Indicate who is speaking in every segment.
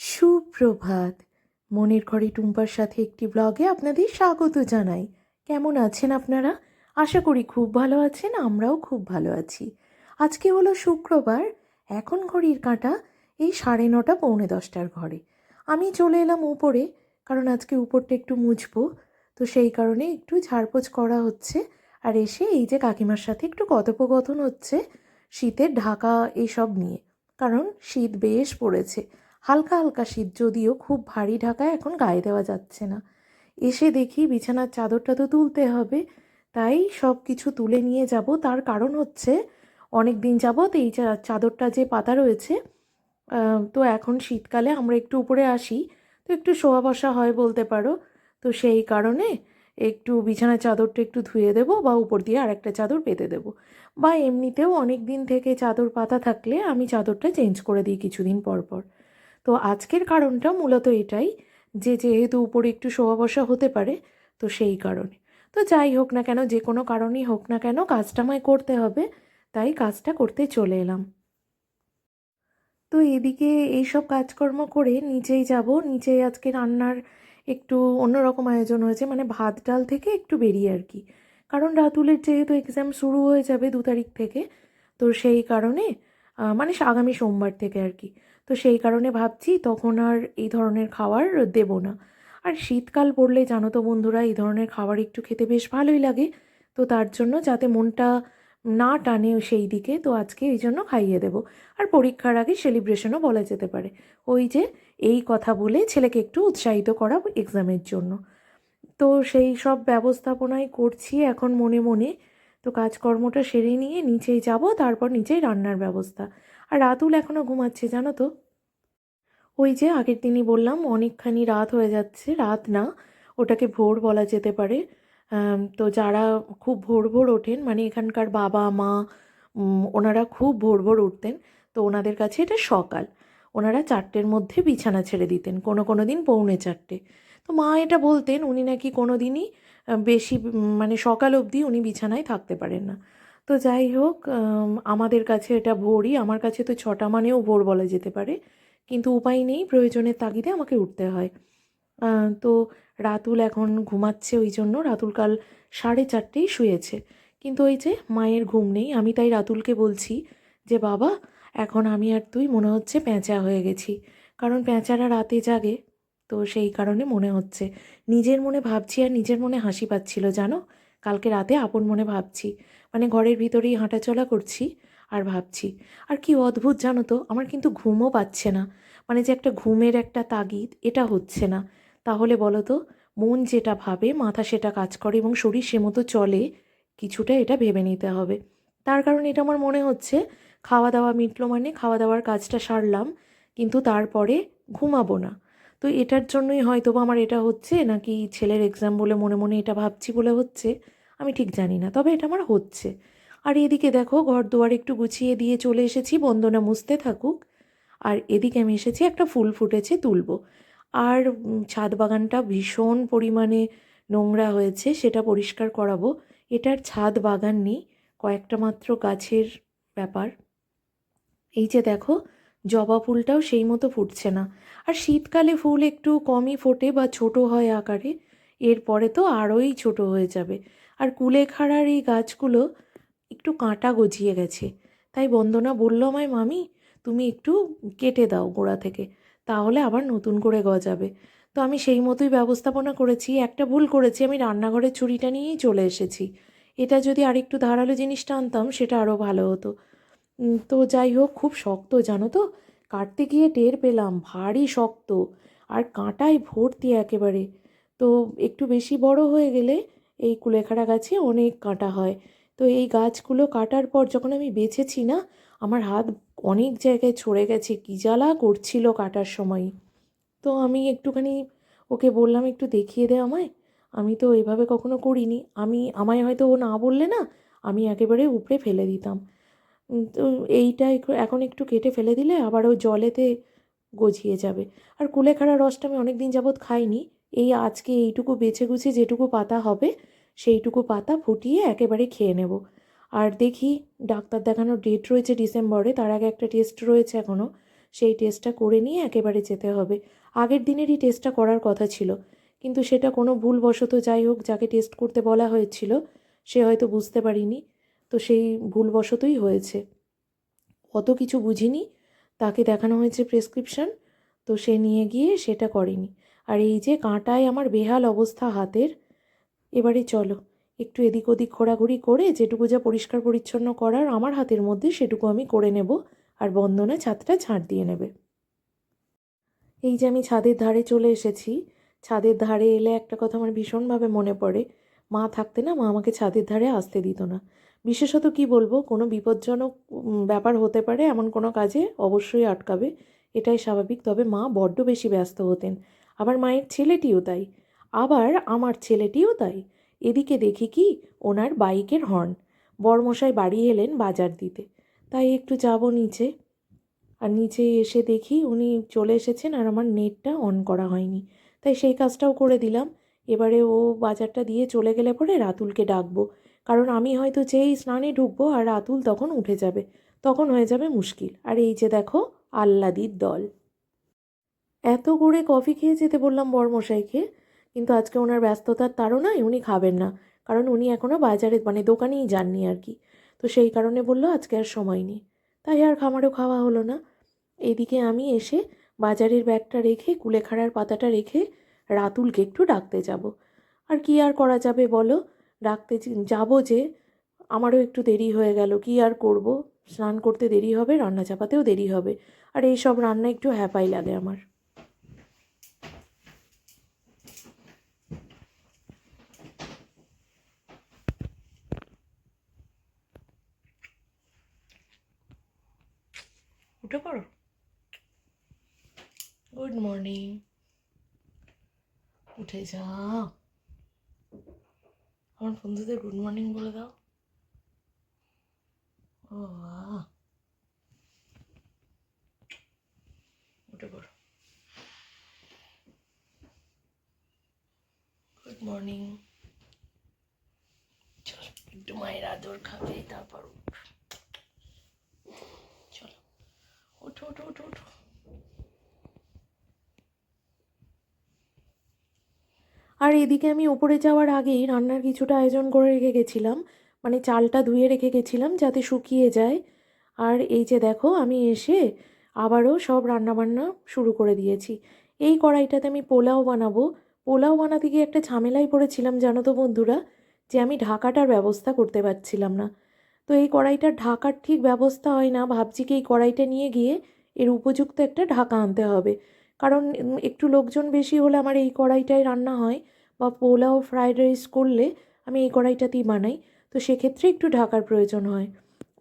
Speaker 1: সুপ্রভাত। মনের ঘরে টুম্পার সাথে একটি ব্লগে আপনাদের স্বাগত জানাই। কেমন আছেন আপনারা? আশা করি খুব ভালো আছেন, আমরাও খুব ভালো আছি। আজকে হলো শুক্রবার, এখন ঘড়ির কাঁটা, এই সাড়ে নটা, পৌনে দশটার ঘরে। আমি চলে এলাম উপরে, কারণ আজকে উপরটা একটু মুছবো, তো সেই কারণে একটু ঝাড়পোছ করা হচ্ছে। আর এসে এই যে কাকিমার সাথে একটু কথোপকথন হচ্ছে, শীতের ঢাকা এইসব নিয়ে, কারণ শীত বেশ পড়েছে। হালকা হালকা শীত যদিও খুব ভারী ঢাকায় এখন গায়ে দেওয়া যাচ্ছে না। এসে দেখি বিছানার চাদরটা তো তুলতে হবে, তাই সব কিছু তুলে নিয়ে যাব। তার কারণ হচ্ছে অনেক দিন যাবৎ এই চাদরটা যে পাতা রয়েছে তো এখন শীতকালে আমরা একটু উপরে আসি, তো একটু শোয়া বসা হয় বলতে পারো। তো সেই কারণে একটু বিছানার চাদরটা একটু ধুয়ে দেবো বা উপর দিয়ে আরেকটা চাদর পেতে দেবো। বা এমনিতেও অনেক দিন থেকে চাদর পাতা থাকলে আমি চাদরটা চেঞ্জ করে দিই কিছুদিন পর পর। তো আজকের কারণটা মূলত এটাই যে যেহেতু উপরে একটু শোয়া বসা হতে পারে, তো সেই কারণে। তো যাই হোক না কেন, যে কোনো কারণেই হোক না কেন কাজটা আমায় করতে হবে, তাই কাজটা করতে চলে এলাম। তো এদিকে এইসব কাজকর্ম করে নিচেই যাব নিচেই আজকে রান্নার একটু অন্যরকম আয়োজন হয়েছে মানে ভাত ডাল থেকে একটু বেরিয়ে আর কি। কারণ রাতুলের যেহেতু এক্সাম শুরু হয়ে যাবে দু তারিখ থেকে, তো সেই কারণে মানে আগামী সোমবার থেকে আর কি। তো সেই কারণে ভাবছি তখন আর এই ধরনের খাবার দেব না। আর শীতকাল পড়লে জানো তো বন্ধুরা, এই ধরনের খাবার একটু খেতে বেশ ভালোই লাগে। তো তার জন্য যাতে মনটা না টানে সেই দিকে, তো আজকে এই জন্য খাইয়ে দেব। আর পরীক্ষার আগে সেলিব্রেশনও বলা যেতে পারে। ওই যে এই কথা বলে ছেলেকে একটু উৎসাহিত করা এক্সামের জন্য। তো সেই সব ব্যবস্থাপনাই করছি এখন মনে মনে। তো কাজকর্মটা সেরে নিয়ে নিচেই যাব, তারপর নিচেই রান্নার ব্যবস্থা। আর রাতুল এখনও ঘুমাচ্ছে, জানো তো? ওই যে আগের দিনই বললাম, অনেকখানি রাত হয়ে যাচ্ছে, রাত না, ওটাকে ভোর বলা যেতে পারে। তো যারা খুব ভোর ভোর ওঠেন মানে এখানকার বাবা, মা ওনারা খুব ভোর ভোর উঠতেন, তো ওনাদের কাছে এটা সকাল। ওনারা চারটের মধ্যে বিছানা ছেড়ে দিতেন, কোনো কোনো দিন পৌনে চারটে। তো মা এটা বলতেন, উনি নাকি কোনো দিনই বেশি মানে সকাল অবধি উনি বিছানায় থাকতে পারেন না। তো যাই হোক আমাদের কাছে এটা ভোরই। আমার কাছে তো ছটা মানেও ভোর বলা যেতে পারে। কিন্তু উপায় নেই, প্রয়োজনের তাগিদে আমাকে উঠতে হয়। তো রাতুল এখন ঘুমাচ্ছে ওই জন্য। রাতুল কাল সাড়ে চারটেই শুয়েছে। কিন্তু ওই যে মায়ের ঘুম নেই, আমি তাই রাতুলকে বলছি যে, বাবা, এখন আমি আর তুই মনে হচ্ছে প্যাঁচা হয়ে গেছি। কারণ প্যাঁচারা রাতে জাগে। তো সেই কারণে মনে হচ্ছে। নিজের মনে ভাবছি আর নিজের মনে হাসি পাচ্ছিল, জানো? কালকে রাতে আপন মনে ভাবছি। মানে ঘরের ভিতরেই হাঁটাচলা করছি আর ভাবছি, আর কি অদ্ভুত জানো তো, আমার কিন্তু ঘুমও পাচ্ছে না। মানে যে একটা ঘুমের একটা তাগিদ, এটা হচ্ছে না। তাহলে বলো তো, মন যেটা ভাবে, মাথা সেটা কাজ করে এবং শরীর সে মতো চলে, কিছুটা এটা ভেবে নিতে হবে। তার কারণ এটা আমার মনে হচ্ছে খাওয়া দাওয়া মিটলো মানে খাওয়া দাওয়ার কাজটা সারলাম, কিন্তু তারপরে ঘুমাবো না। তো এটার জন্যই হয়তো বা আমার এটা হচ্ছে, নাকি ছেলের এক্সাম বলে মনে মনে এটা ভাবছি বলে হচ্ছে। আমি ঠিক জানি না, তবে এটা আমার হচ্ছে। আর এদিকে দেখো ঘর দুয়ার একটু গুছিয়ে দিয়ে চলে এসেছি, বন্দনা মুছতে থাকুক। আর এদিকে আমি এসেছি, একটা ফুল ফুটেছে তুলবো। আর ছাদ বাগানটা ভীষণ পরিমাণে নোংরা হয়েছে, সেটা পরিষ্কার করাবো। এটার ছাদ বাগান নেই, কয়েকটা মাত্র গাছের ব্যাপার। এই যে দেখো, জবা ফুলটাও সেই মতো ফুটছে না। আর শীতকালে ফুল একটু কমই ফোটে বা ছোট হয় আকারে, এরপরে তো আরোই ছোট হয়ে যাবে। আর কুলেখাড়ার এই গাছগুলো একটু কাঁটা গজিয়ে গেছে। তাই বন্দনা বলল আমায়, মামি, তুমি একটু কেটে দাও গোড়া থেকে, তাহলে আবার নতুন করে গজাবে। তো আমি সেই মতোই ব্যবস্থাপনা করেছি, একটা ভুল করেছি, আমি রান্নাঘরের ছুরিটা নিয়েই চলে এসেছি। এটা যদি আরেকটু ধারালো জিনিসটা আনতাম, সেটা আরও ভালো হতো। তো যাই হোক, খুব শক্ত, জানো তো? কাটতে গিয়ে টের পেলাম, ভারী শক্ত, আর কাঁটায় ভর্তি একেবারে। তো একটু বেশি বড় হয়ে গেলে এই কুলেখাড়া গাছে অনেক কাঁটা হয়। তো এই গাছগুলো কাটার পর যখন আমি বেছেছি না, আমার হাত অনেক জায়গায় ছড়ে গেছে, কী জ্বালা করছিল কাটার সময়। তো আমি একটুখানি ওকে বললাম, একটু দেখিয়ে দে আমায়। আমি তো এভাবে কখনো করিনি। আমি, আমায় হয়তো ও না বললে না, আমি একেবারে উপড়ে ফেলে দিতাম। তো এইটা এখন একটু কেটে ফেলে দিলে আবার ও জলেতে গজিয়ে যাবে। আর কুলেখাড়া রসটা আমি অনেক দিন যাবৎ খাইনি। এই আজকে এইটুকু বেছে গুছে যেটুকু পাতা হবে সেইটুকু পাতা ফুটিয়ে একেবারে খেয়ে নেব। আর দেখি, ডাক্তার দেখানোর ডেট রয়েছে ডিসেম্বরে, তার আগে একটা টেস্ট রয়েছে এখনও সেই টেস্টটা করে নিয়ে একেবারে যেতে হবে। আগের দিনেরই টেস্টটা করার কথা ছিল। কিন্তু সেটা কোনো ভুলবশত যাই হোক, যাকে টেস্ট করতে বলা হয়েছিল, সে হয়তো বুঝতে পারিনি। তো সেই ভুলবশতই হয়েছে। অত কিছু বুঝিনি। তাকে দেখানো হয়েছে প্রেসক্রিপশন তো সে নিয়ে গিয়ে সেটা করেনি। আর এই যে কাঁটায় আমার বেহাল অবস্থা হাতের এবারে চলো। একটু এদিক ওদিক ঘোরাঘুরি করে যেটুকু যা পরিষ্কার পরিচ্ছন্ন করার আমার হাতের মধ্যে সেটুকু আমি করে নেব আর বন্দনা ছাদটা ঝাঁট দিয়ে নেবে। এই যে আমি ছাদের ধারে চলে এসেছি, ছাদের ধারে এলে একটা কথা আমার ভীষণভাবে মনে পড়ে। মা থাকতে না মা আমাকে ছাদের ধারে আসতে দিত না। বিশেষত কি বলব, কোনো বিপজ্জনক ব্যাপার হতে পারে এমন কোনো কাজে অবশ্যই আটকাবে। এটাই স্বাভাবিক, তবে মা বড্ড বেশি ব্যস্ত হতেন। আবার মায়ের ছেলেটিও তাই। আবার আমার ছেলেটিও তাই। এদিকে দেখি কি, ওনার বাইকের হর্ন। বরমশাই বাড়ি এলেন বাজার দিতে। তাই একটু যাব নিচে। আর নিচে এসে দেখি উনি চলে এসেছেন আর আমার নেটটা অন করা হয়নি। তাই সেই কাজটাও করে দিলাম। এবারে ও বাজারটা দিয়ে চলে গেলে পরে রাতুলকে ডাকবো। কারণ আমি হয়তো যেই স্নানে ঢুকবো আর রাতুল তখন উঠে যাবে। তখন হয়ে যাবে মুশকিল। আর এই যে দেখো আল্লাদির দল। এত করে কফি খেয়ে যেতে বললাম বরমশাইকে। কিন্তু আজকে ওনার ব্যস্ততার তাড়নায় উনি খাবেন না। কারণ উনি এখনও বাজারে মানে দোকানেই যাননি আর কি। তো সেই কারণে বলল, আজকে আর সময় নেই। তাই আর খামারও খাওয়া হলো না। এদিকে আমি এসে বাজারের ব্যাগটা রেখে, কুলেখাড়ার পাতাটা রেখে রাতুলকে একটু ডাকতে যাব। আর কি আর করা যাবে বলো? ডাকতে যাব যে, আমারও একটু দেরি হয়ে গেল, কি আর করব? স্নান করতে দেরি হবে, রান্না চাপাতেও দেরি হবে। আর এই সব রান্না একটু হ্যাপাই লাগে আমার। উঠে পড়ো। গুড মর্নিং উঠে যাও আমার বন্ধুদের গুড মর্নিং বলে দাও। ও উঠে পড়ো। গুড মর্নিং একটু মায়ের আদর খাবে, তারপর উঠ চলো ওঠো ওঠো ওঠো আর এদিকে আমি ওপরে যাওয়ার আগেই রান্নার কিছুটা আয়োজন করে রেখে গেছিলাম। মানে চালটা ধুয়ে রেখে গেছিলাম যাতে শুকিয়ে যায়। আর এই যে দেখো, আমি এসে আবারও সব রান্নাবান্না শুরু করে দিয়েছি। এই কড়াইটাতে আমি পোলাও বানাবো। পোলাও বানাতে গিয়ে একটা ঝামেলায় পড়েছিলাম, জানো তো বন্ধুরা, যে আমি ঢাকাটার ব্যবস্থা করতে পারছিলাম না। তো এই কড়াইটার ঢাকার ঠিক ব্যবস্থা হয় না। ভাবছি কি এই কড়াইটা নিয়ে গিয়ে এর উপযুক্ত একটা ঢাকা আনতে হবে। কারণ একটু লোকজন বেশি হলে আমার এই কড়াইটায় রান্না হয় বা পোলাও ফ্রায়েড রাইস করলে আমি এই কড়াইটাতেই বানাই। তো সেক্ষেত্রে একটু ঢাকার প্রয়োজন হয়।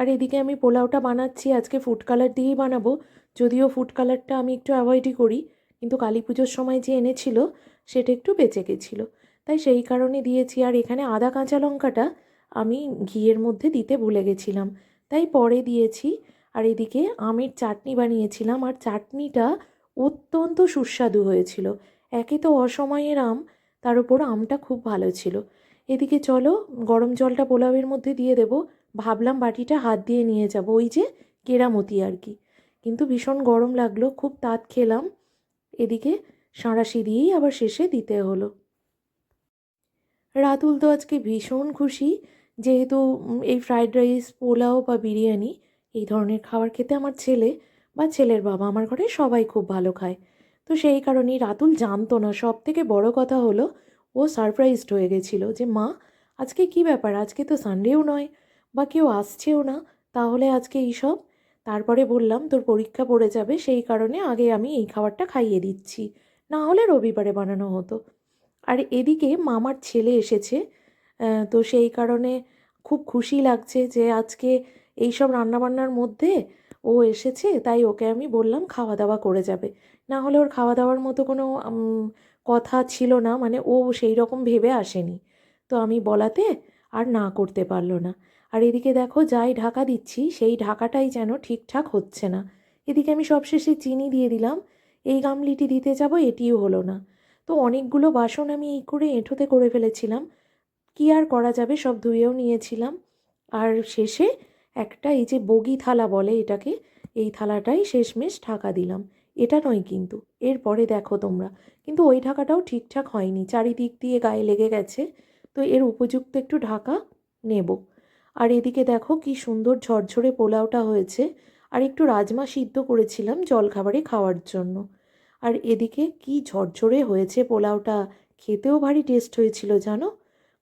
Speaker 1: আর এদিকে আমি পোলাওটা বানাচ্ছি, আজকে ফুড কালার দিয়েই বানাবো। যদিও ফুড কালারটা আমি একটু অ্যাভয়েডই করি, কিন্তু কালী পুজোর সময় যে এনেছিল সেটা একটু বেঁচে গেছিল। তাই সেই কারণে দিয়েছি। আর এখানে আদা, কাঁচা লঙ্কাটা আমি ঘিয়ের মধ্যে দিতে ভুলে গেছিলাম। তাই পরে দিয়েছি। আর এদিকে আমের চাটনি বানিয়েছিলাম। আর চাটনিটা অত্যন্ত সুস্বাদু হয়েছিল। একে তো অসময়ের আম, তার উপর আমটা খুব ভালো ছিল। এদিকে চলো, গরম জলটা পোলাওয়ের মধ্যে দিয়ে দেব। ভাবলাম বাটিটা হাত দিয়ে নিয়ে যাব, ওই যে কেরামতি আর কি। কিন্তু ভীষণ গরম লাগল, খুব তাঁত খেলাম। এদিকে সাঁড়াশি দিয়েই আবার শেষে দিতে হলো। রাতুল তো আজকে ভীষণ খুশি। যেহেতু এই ফ্রাইড রাইস, পোলাও বা বিরিয়ানি এই ধরনের খাবার খেতে আমার ছেলে বা ছেলের বাবা আমার ঘরে সবাই খুব ভালো খায়। তো সেই কারণেই রাতুল জানতো না। সব থেকে বড় কথা হলো, ও সারপ্রাইজড হয়ে গেছিল যে, মা, আজকে কি ব্যাপার? আজকে তো সানডেও নয় বা কেউ আসছেও না। তাহলে আজকে এইসব তারপরে বললাম, তোর পরীক্ষা পড়ে যাবে, সেই কারণে আগে আমি এই খাবারটা খাইয়ে দিচ্ছি। না হলে রবিবারে বানানো হতো। আর এদিকে মামার ছেলে এসেছে তো সেই কারণে খুব খুশি লাগছে যে আজকে এইসব রান্নাবান্নার মধ্যে ও এসেছে, তাই ওকে আমি বললাম খাওয়া দাওয়া করে যাবে। না হলে ওর খাওয়া দাওয়ার মতো কোনো কথা ছিল না মানে ও সেই রকম ভেবে আসেনি। তো আমি বলাতে আর না করতে পারল না। আর এদিকে দেখো যাই ঢাকা দিচ্ছি, সেই ঢাকাটাই যেন ঠিকঠাক হচ্ছে না। এদিকে আমি সবশেষে চিনি দিয়ে দিলাম, এই গামলিটি দিতে যাব এটিও হলো না। তো অনেকগুলো বাসন আমি এই করে এঁঠোতে করে ফেলেছিলাম। কি আর করা যাবে সব ধুয়েও নিয়েছিলাম। আর শেষে একটা এই যে বগি থালা বলে এটাকে, এই থালাটাই শেষমেশ ঢাকা দিলাম। এটা নয় কিন্তু, এরপরে দেখো তোমরা। কিন্তু ওই ঢাকাটাও ঠিকঠাক হয়নি, চারিদিক দিয়ে গায়ে লেগে গেছে। তো এর উপযুক্ত একটু ঢাকা নেব। আর এদিকে দেখো কি সুন্দর ঝরঝরে পোলাওটা হয়েছে। আর একটু রাজমা সিদ্ধ করেছিলাম জলখাবারে খাওয়ার জন্য। আর এদিকে কি ঝরঝরে হয়েছে পোলাওটা, খেতেও ভারী টেস্ট হয়েছিল, জানো?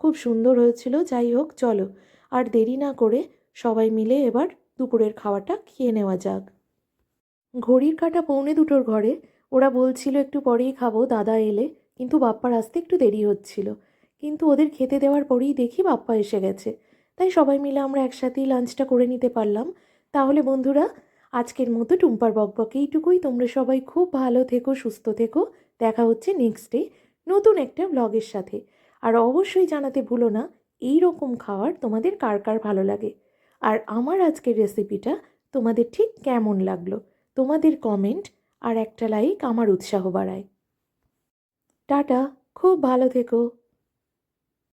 Speaker 1: খুব সুন্দর হয়েছিল, যাই হোক, চলো। আর দেরি না করে সবাই মিলে এবার দুপুরের খাওয়াটা খেয়ে নেওয়া যাক। ঘড়ির কাটা পৌনে দুটোর ঘরে। ওরা বলছিল, একটু পরেই খাব, দাদা এলে। কিন্তু বাপ্পার আসতে একটু দেরি হচ্ছিল। কিন্তু ওদের খেতে দেওয়ার পরেই দেখি বাপ্পা এসে গেছে। তাই সবাই মিলে আমরা একসাথেই লাঞ্চটা করে নিতে পারলাম। তাহলে বন্ধুরা, আজকের মতো টুম্পার বকবক এইটুকুই। তোমরা সবাই খুব ভালো থেকো, সুস্থ থেকো। দেখা হচ্ছে নেক্সট ডে নতুন একটা ব্লগের সাথে। আর অবশ্যই জানাতে ভুলো না, এই রকম খাবার তোমাদের কার কার ভালো লাগে? আর আমার আজকের রেসিপিটা তোমাদের ঠিক কেমন লাগল? তোমাদের কমেন্ট আর একটা লাইক আমার উৎসাহ বাড়ায়। টাটা, খুব ভালো থেকো।